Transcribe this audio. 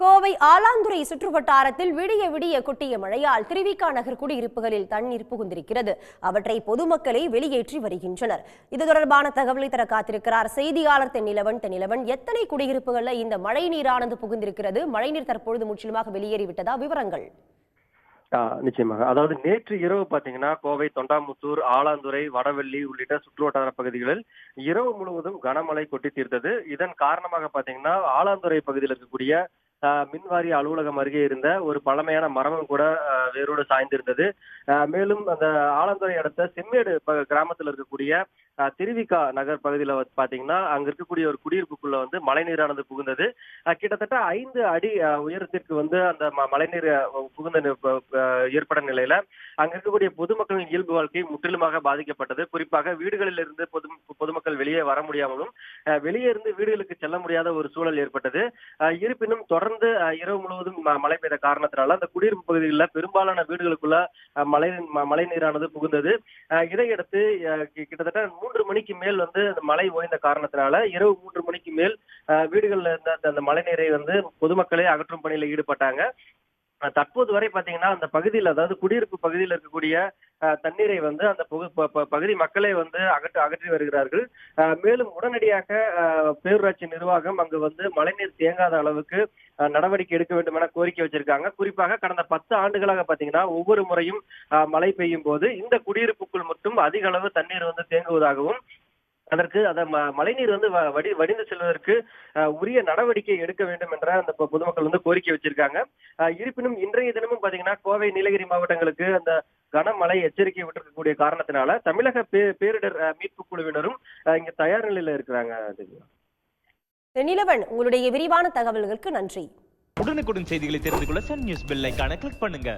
கோவை ஆலாந்துறை சுற்றுவட்டாரத்தில் விடிய விடிய கொட்டிய மழையால் திருவிக்கா நகர் குடியிருப்புகளில் தண்ணீர் புகுந்திருக்கிறது. அவற்றை பொதுமக்களை வெளியேற்றி வருகின்றனர். இது தொடர்பான தகவலை தர காத்திருக்கிறார் செய்தியாளர் தென்னிலவன். தென்னிலவன் எத்தனை குடியிருப்புகளில் இந்த மழை நீரானது புகுந்திருக்கிறது? மழைநீர் தற்பொழுது முற்றிலுமாக வெளியேறிவிட்டதா? விவரங்கள். நிச்சயமாக. அதாவது நேற்று இரவு பாத்தீங்கன்னா கோவை தொண்டாமுத்தூர் ஆலாந்துறை வடவெள்ளி உள்ளிட்ட சுற்றுவட்டார பகுதிகளில் இரவு முழுவதும் கனமழை கொட்டி தீர்த்தது. இதன் காரணமாக பாத்தீங்கன்னா ஆலாந்துறை பகுதியில் இருக்கக்கூடிய மின்வாரிய அலுவலகம் அருகே இருந்த ஒரு பழமையான மரமும் கூட வேரோடு சாய்ந்திருந்தது. மேலும் அந்த ஆலந்துறை அடுத்த செம்மேடு கிராமத்தில் இருக்கக்கூடிய திருவிகா நகர் பகுதியில பாத்தீங்கன்னா அங்க இருக்கக்கூடிய ஒரு குடியிருப்புக்குள்ள வந்து மழைநீரானது புகுந்தது. கிட்டத்தட்ட ஐந்து அடி உயரத்திற்கு வந்து அந்த ம- மழைநீர் புகுந்த நி- ஏற்பட்ட நிலையில அங்க இருக்கக்கூடிய பொதுமக்களின் இயல்பு வாழ்க்கை முற்றிலுமாக பாதிக்கப்பட்டது. குறிப்பாக வீடுகளில் இருந்து பொது பொதுமக்கள் வெளியே வர முடியாமலும் வெளியே இருந்து வீடுகளுக்கு செல்ல முடியாத ஒரு சூழல் ஏற்பட்டது. இருப்பினும் தொடர்ந்து இரவு முழுவதும் ம- மழை பெய்த காரணத்தினால அந்த குடியிருப்பு பகுதிகளில் பெரும்பாலான வீடுகளுக்குள்ள மழை ம- மழை நீரானது புகுந்தது இதையடுத்து கிட்டத்தட்ட மூன்று மணிக்கு மேல் வந்து அந்த மழை ஓய்ந்த காரணத்தினால இரவு மூன்று மணிக்கு மேல் வீடுகளில் வீடுகள்ல இருந்த அந்த- அந்த மழை நீரை வந்து பொதுமக்களே அகற்றும் பணியில ஈடுபட்டாங்க. தற்போது வரை பாத்தீங்கன்னா அந்த பகுதியில் அதாவது குடியிருப்பு பகுதியில் இருக்கக்கூடிய தண்ணீரை வந்து அந்த ப- ப- பகுதி மக்களே வந்து அகற்ற அகற்றி வருகிறார்கள். மேலும் உடனடியாக பேரூராட்சி நிர்வாகம் அங்கு வந்து மழைநீர் தேங்காத அளவுக்கு நடவடிக்கை எடுக்க வேண்டும் என கோரிக்கை வச்சிருக்காங்க. குறிப்பாக கடந்த பத்து ஆண்டுகளாக பாத்தீங்கன்னா ஒவ்வொரு முறையும் மழை பெய்யும் போது இந்த குடியிருப்புக்குள் மட்டும் அதிக அளவு தண்ணீர் வந்து தேங்குவதாகவும் அதற்கு அந்த ம- மழைநீர் வந்து வ- வடி வடிந்து செல்வதற்கு அஹ், உரிய நடவடிக்கை எடுக்க வேண்டும் என்ற அந்த பொதுமக்கள் வந்து கோரிக்கை வச்சிருக்காங்க. இருப்பினும் இன்றைய தினமும் பாத்தீங்கன்னா கோவை நீலகிரி மாவட்டங்களுக்கு அந்த கனமழை எச்சரிக்கை விட்டிருக்கக்கூடிய காரணத்தினால தமிழக பே- பேரிடர் மீட்பு குழுவினரும் அஹ், இங்க தயார் நிலையில இருக்கிறாங்க. தென்னிலவன் உங்களுடைய விரிவான தகவல்களுக்கு நன்றி உடனுக்குடன் செய்திகளை தெரிந்து கொள்ள சன் நியூஸ் பெல் கிளிக் பண்ணுங்க